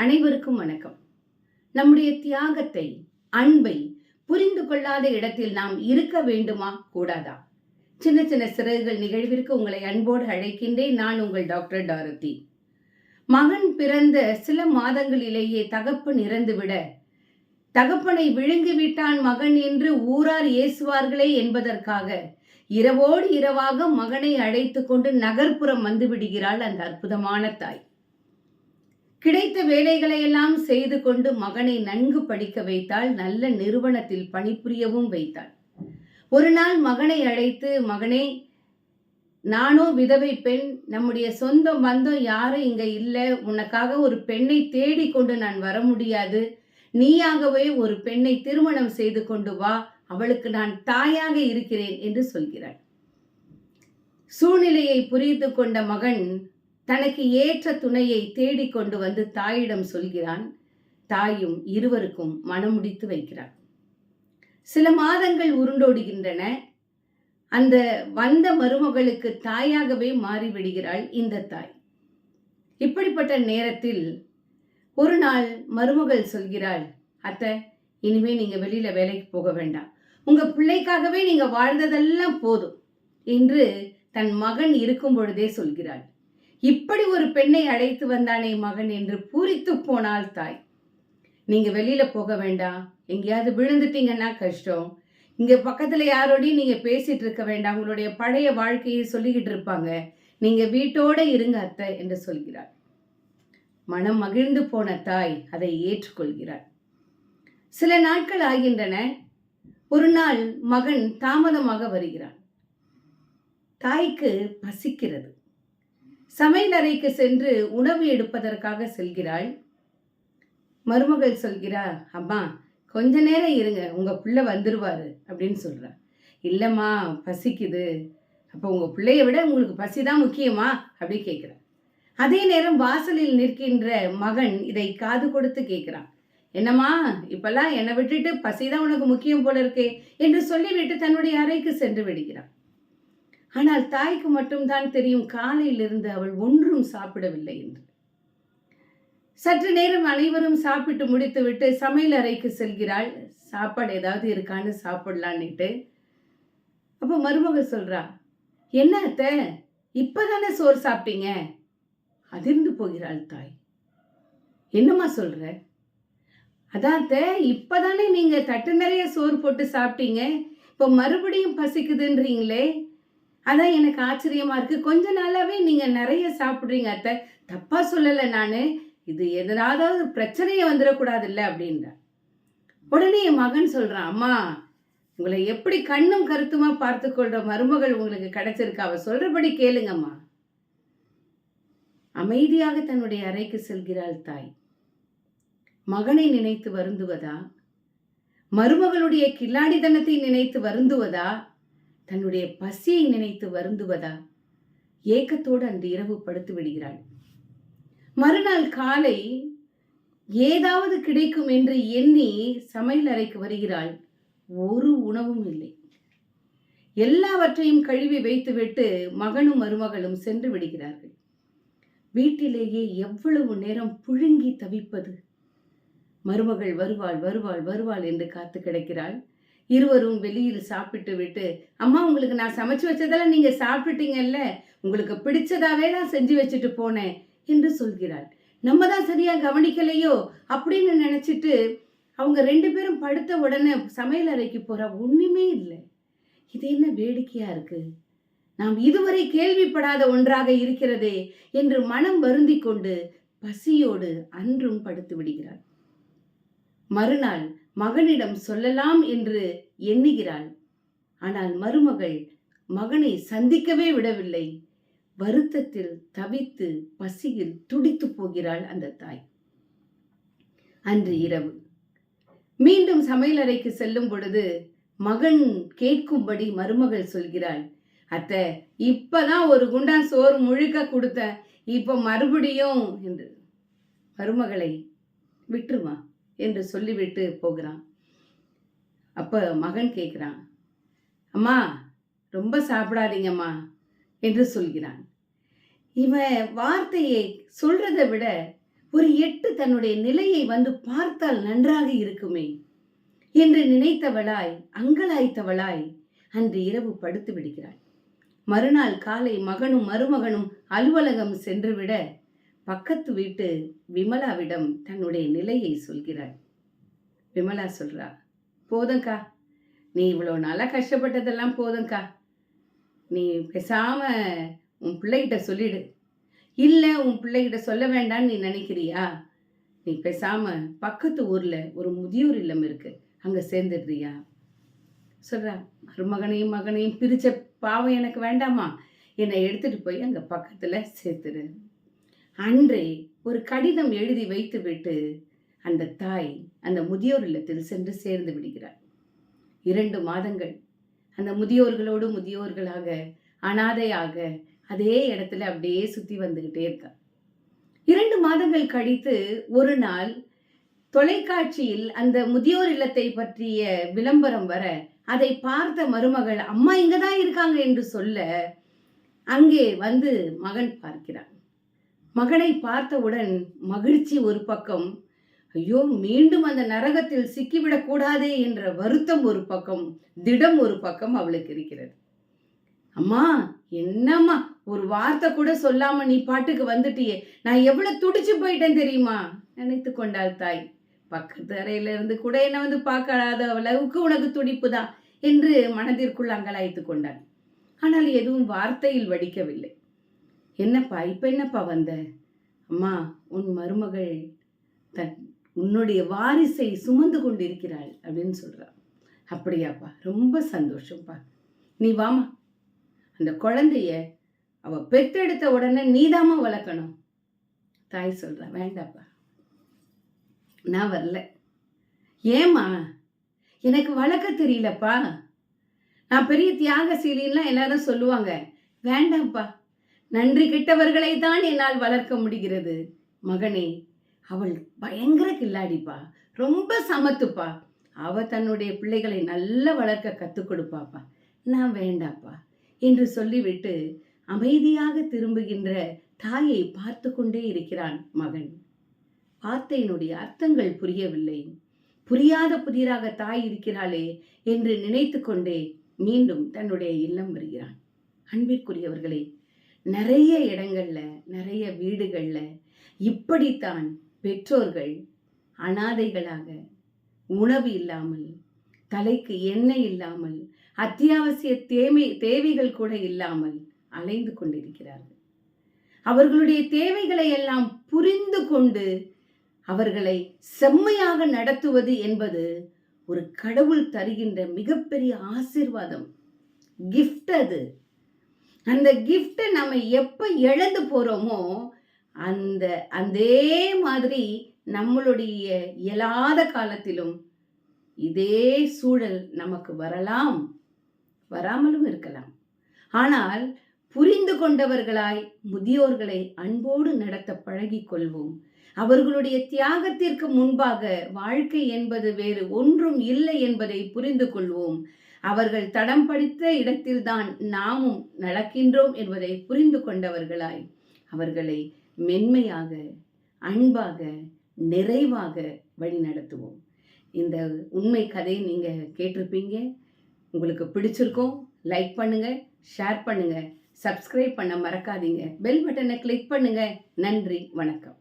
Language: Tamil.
அனைவருக்கும் வணக்கம். நம்முடைய தியாகத்தை அன்பை புரிந்து கொள்ளாத இடத்தில் நாம் இருக்க வேண்டுமா? கூடாதா? சின்ன சின்ன சிறகுகள் நிகழ்விற்கு உங்களை அன்போடு அழைக்கின்றேன். நான் உங்கள் டாக்டர் டாரதி. மகன் பிறந்த சில மாதங்களிலேயே தகப்பன் இறந்துவிட தகப்பனை விழுங்கிவிட்டான் மகன் என்று ஊரார் ஏசுவார்களே என்பதற்காக இரவோடு இரவாக மகனை அழைத்து கொண்டு நகர்ப்புறம் வந்து விடுகிறாள் அந்த அற்புதமான தாய். கிடைத்த வேலைகளை எல்லாம் செய்து கொண்டு மகனை நன்கு படிக்க வைத்தாள் நல்ல நிறுவனத்தில் பணிபுரியவும் வைத்தாள். ஒரு நாள் மகனை அழைத்து மகனே நானோ விதவை பெண் நம்முடைய சொந்த பந்தம் யாரும் இங்க இல்லை. உனக்காக ஒரு பெண்ணை தேடி கொண்டு நான் வர முடியாது. நீயாகவே ஒரு பெண்ணை திருமணம் செய்து கொண்டு வா. அவளுக்கு நான் தாயாக இருக்கிறேன் என்று சொல்கிறாள். சூழ்நிலையை புரிந்து கொண்ட மகன் தனக்கு ஏற்ற துணையை தேடிக்கொண்டு வந்து தாயிடம் சொல்கிறான். தாயும் இருவருக்கும் மனமுடித்து வைக்கிறார் சில மாதங்கள் உருண்டோடுகின்றன. அந்த வந்த மருமகளுக்கு தாயாகவே மாறிவிடுகிறாள் இந்த தாய். இப்படிப்பட்ட நேரத்தில் ஒரு நாள் மருமகள் சொல்கிறாள் அத்தை இனிமே நீங்க வெளியில வேலைக்கு போக வேண்டாம். உங்க பிள்ளைக்காகவே நீங்க வாழ்ந்ததெல்லாம் போதும் என்று தன் மகன் இருக்கும் பொழுதே சொல்கிறாள். இப்படி ஒரு பெண்ணை அழைத்து வந்தானே மகன் என்று பூரித்து போனாள் தாய். நீங்கள் வெளியில் போக வேண்டாம் எங்கேயாவது விழுந்துட்டீங்கன்னா கஷ்டம். இங்கே பக்கத்தில் யாரோடையும் நீங்கள் பேசிகிட்டு இருக்க வேண்டாம். உங்களுடைய பழைய வாழ்க்கையை சொல்லிக்கிட்டு இருப்பாங்க. நீங்கள் வீட்டோட இருங்க அத்தை என்று சொல்கிறாள். மனம் மகிழ்ந்து போன தாய் அதை ஏற்றுக்கொள்கிறாள். சில நாட்கள் ஆகின்றன. ஒரு நாள் மகன் தாமதமாக வருகிறான். தாய்க்கு பசிக்கிறது. சமையல் அறைக்கு சென்று உணவு எடுப்பதற்காக செல்கிறாள். மருமகள் சொல்கிறார் அம்மா கொஞ்ச நேரம் இருங்க உங்க பிள்ளை வந்துருவாரு அப்படின்னு சொல்றா. இல்லம்மா பசிக்குது. அப்போ உங்க பிள்ளைய விட உங்களுக்கு பசி தான் முக்கியமா? அப்படி கேட்குறான் அதே நேரம் வாசலில் நிற்கின்ற மகன் இதை காது கொடுத்து கேட்குறான் என்னம்மா இப்பெல்லாம் என்னை விட்டுட்டு பசி தான் உனக்கு முக்கியம் போல இருக்கே என்று சொல்லிவிட்டு தன்னுடைய அறைக்கு சென்று விடுகிறான். ஆனால் தாய்க்கு மட்டும்தான் தெரியும் காலையிலிருந்து அவள் ஒன்றும் சாப்பிடவில்லை என்று. சற்று நேரம் அனைவரும் சாப்பிட்டு முடித்துவிட்டு சமையல் அறைக்கு செல்கிறாள். சாப்பாடு ஏதாவது இருக்கான்னு சாப்பிடலான்னுட்டு. அப்போ மருமக சொல்றா என்ன அத்தை இப்பதானே சோறு சாப்பிட்டீங்க? அதிர்ந்து போகிறாள் தாய். என்னம்மா சொல்ற? அதான் அத்தை இப்பதானே நீங்க தட்டு நிறைய சோறு போட்டு சாப்பிட்டீங்க. இப்போ மறுபடியும் பசிக்குதுன்றீங்களே அதான் எனக்கு ஆச்சரியமா இருக்குது கொஞ்ச நாளாகவே நீங்கள் நிறைய சாப்பிட்றீங்க அத்தை. தப்பாக சொல்லலை நான். இது எதனாவது பிரச்சனையை வந்துடக்கூடாதுல்ல அப்படின்ற. உடனே என் மகன் சொல்கிறான் அம்மா உங்களை எப்படி கண்ணும் கருத்துமா பார்த்து கொள்கிற மருமகள் உங்களுக்கு கிடைச்சிருக்கா. அவ சொல்கிறபடி கேளுங்கம்மா. அமைதியாக தன்னுடைய அறைக்கு செல்கிறாள் தாய். மகனை நினைத்து வருந்துவதா? மருமகளுடைய கில்லாடித்தனத்தை நினைத்து வருந்துவதா? தன்னுடைய பசியை நினைத்து வருந்துவதா? ஏக்கத்தோடு அன்று இரவு படுத்து விடுகிறாள். மறுநாள் காலை ஏதாவது கிடைக்கும் என்று எண்ணி சமையல் அறைக்கு வருகிறாள். ஒரு உணவும் இல்லை. எல்லாவற்றையும் கழுவி வைத்துவிட்டு மகனும் மருமகளும் சென்று விடுகிறார்கள். வீட்டிலேயே எவ்வளவு நேரம் புழுங்கி தவிப்பது? மருமகள் வருவாள் வருவாள் வருவாள் என்று காத்து கிடக்கிறாள். இருவரும் வெளியில் சாப்பிட்டு விட்டு அம்மா உங்களுக்கு நான் சமைச்சு வச்சதெல்லாம் நீங்க சாப்பிட்டீங்கல்ல உங்களுக்கு பிடிச்சதாவே நான் செஞ்சு வச்சுட்டு போனேன் என்று சொல்கிறாள். நம்ம தான் சரியா கவனிக்கலையோ? அப்படின்னு நினைச்சிட்டு அவங்க ரெண்டு பேரும் படுத்த உடனே சமையல் அறைக்கு போற ஒண்ணுமே இல்லை. இது என்ன வேடிக்கையா இருக்கு? நாம் இதுவரை கேள்விப்படாத ஒன்றாக இருக்கிறதே என்று மனம் வருந்தி கொண்டு பசியோடு அன்றும் படுத்து விடுகிறாள். மறுநாள் மகனிடம் சொல்லலாம் என்று எண்ணுகிறாள். ஆனால் மருமகள் மகனை சந்திக்கவே விடவில்லை. வருத்தத்தில் தவித்து பசியில் துடித்து போகிறாள் அந்த தாய். அன்று இரவு மீண்டும் சமையலறைக்கு செல்லும் பொழுது மகன் கேட்கும்படி மருமகள் சொல்கிறாள் அத்தை இப்பதான் ஒரு குண்டான் சோறு முழுக்க கொடுத்த இப்போ மறுபடியும் என்று. மருமகளை விட்டுருமா? என்று சொல்லிவிட்டு போகிறான். அப்போ மகன் கேட்குறான் அம்மா ரொம்ப சாப்பிடாதீங்கம்மா என்று சொல்கிறான். இவன் வார்த்தையை சொல்றதை விட ஒரு எட்டு தன்னுடைய நிலையை வந்து பார்த்தால் நன்றாக இருக்குமே என்று நினைத்தவளாய் அங்கலாய்த்தவளாய் அன்று இரவு படுத்து விடுகிறாள். மறுநாள் காலை மகனும் மருமகனும் அலுவலகம் சென்றுவிட பக்கத்து வீட்டு விமலாவிடம் தன்னுடைய நிலையை சொல்கிறாள். விமலா சொல்றா போதும்க்கா. நீ இவ்வளோ நல்லா கஷ்டப்பட்டதெல்லாம் போதும்க்கா. நீ பேசாம உன் பிள்ளைகிட்ட சொல்லிடு. இல்லை உன் பிள்ளைகிட்ட சொல்ல வேண்டாம்னு நீ நினைக்கிறியா? நீ பேசாம பக்கத்து ஊர்ல ஒரு முதியோர் இல்லம் இருக்கு. அங்க சேர்ந்துடுறியா? சொல்றா மருமகனையும் மகனையும் பிரிச்ச பாவம் எனக்கு வேண்டாமா? என்னை எடுத்துட்டு போய் அங்க பக்கத்துல சேர்த்துடு. அன்றே ஒரு கடிதம் எழுதி வைத்து விட்டு அந்த தாய் அந்த முதியோர் இல்லத்தில் சென்று சேர்ந்து விடுகிறார் இரண்டு மாதங்கள் அந்த முதியோர்களோடு முதியோர்களாக அனாதையாக அதே இடத்துல அப்படியே சுத்தி வந்துகிட்டே இருக்கா. இரண்டு மாதங்கள் கழித்து ஒரு நாள் தொலைக்காட்சியில் அந்த முதியோர் இல்லத்தை பற்றிய விளம்பரம் வர அதை பார்த்த மருமகள் அம்மா இங்கே தான் இருக்காங்க என்று சொல்ல அங்கே வந்து மகன் பார்க்கிறான். மகனை பார்த்தவுடன் மகிழ்ச்சி ஒரு பக்கம். ஐயோ மீண்டும் அந்த நரகத்தில் சிக்கிவிடக் கூடாதே என்ற வருத்தம் ஒரு பக்கம் திடம் ஒரு பக்கம் அவளுக்கு இருக்கிறது. அம்மா என்னம்மா ஒரு வார்த்தை கூட சொல்லாம நீ பாட்டுக்கு வந்துட்டியே? நான் எவ்வளவு துடிச்சு போயிட்டேன் தெரியுமா? நினைத்து கொண்டாள் தாய். பக்கத்து அறையில இருந்து கூட என்ன வந்து பார்க்காத அளவுக்கு உனக்கு துடிப்பு தான் என்று மனதிற்குள் அங்கலாய்த்து கொண்டாள். ஆனால் எதுவும் வார்த்தையில் வடிக்கவில்லை. என்னப்பா இப்ப என்னப்பா வந்த? அம்மா உன் மருமகள் தன் உன்னுடைய வாரிசை சுமந்து கொண்டிருக்கிறாள் அப்படின்னு சொல்கிறாள் அப்படியாப்பா ரொம்ப சந்தோஷம்ப்பா. நீ வாமா அந்த குழந்தைய அவ பெத்தெடுத்த உடனே நீதாம்மா வளர்க்கணும். தாய் சொல்றா வேண்டாப்பா நான் வரல. ஏம்மா எனக்கு வளர்க்க தெரியலப்பா. நான் பெரிய தியாகசீலின்லாம் எல்லாரும் சொல்லுவாங்க வேண்டாம்ப்பா நன்றி கிட்டவர்களை தான் என்னால் வளர்க்க முடிகிறது. மகனே அவள் பயங்கர கில்லாடிப்பா. ரொம்ப சமத்துப்பா. அவ தன்னுடைய பிள்ளைகளை நல்லா வளர்க்க கற்றுக் கொடுப்பாப்பா. நான் வேண்டாப்பா என்று சொல்லிவிட்டு அமைதியாக திரும்புகின்ற தாயை பார்த்து கொண்டே இருக்கிறான் மகன். வார்த்தையினுடைய அர்த்தங்கள் புரியவில்லை. புரியாத புதிராக தாய் இருக்கிறாளே என்று நினைத்து கொண்டே மீண்டும் தன்னுடைய இல்லம் வருகிறான். அன்பிற்குரியவர்களே நிறைய இடங்களில் நிறைய வீடுகளில் இப்படித்தான் பெற்றோர்கள் அனாதைகளாக உணவு இல்லாமல் தலைக்கு எண்ணெய் இல்லாமல் அத்தியாவசிய தேவை தேவைகள் கூட இல்லாமல் அலைந்து கொண்டிருக்கிறார்கள். அவர்களுடைய தேவைகளை எல்லாம் புரிந்து கொண்டு அவர்களை செம்மையாக நடத்துவது என்பது ஒரு கடவுள் தருகின்ற மிகப்பெரிய ஆசிர்வாதம். கிஃப்ட் அது. அந்த கிஃப்டை நம்ம எப்போ இழந்து போகிறோமோ அந்த அதே மாதிரி நம்மளுடைய இயலாத காலத்திலும் இதே சூழல் நமக்கு வரலாம். வராமலும் இருக்கலாம். ஆனால் புரிந்து கொண்டவர்களாய் முதியோர்களை அன்போடு நடத்த பழகி கொள்வோம். அவர்களுடைய தியாகத்திற்கு முன்பாக வாழ்க்கை என்பது வேறு ஒன்றும் இல்லை என்பதை புரிந்து கொள்வோம். அவர்கள் தடம் படித்த இடத்தில்தான் நாமும் நடக்கின்றோம் என்பதை புரிந்து கொண்டவர்களாய் அவர்களை மென்மையாக அன்பாக நிறைவாக வழிநடத்துவோம். இந்த உண்மை கதையை நீங்கள் கேட்டிருப்பீங்க. உங்களுக்கு பிடிச்சிருக்கோம் லைக் பண்ணுங்க ஷேர் பண்ணுங்க சப்ஸ்கிரைப் பண்ண மறக்காதீங்க. பெல் பட்டனை கிளிக் பண்ணுங்க. நன்றி வணக்கம்.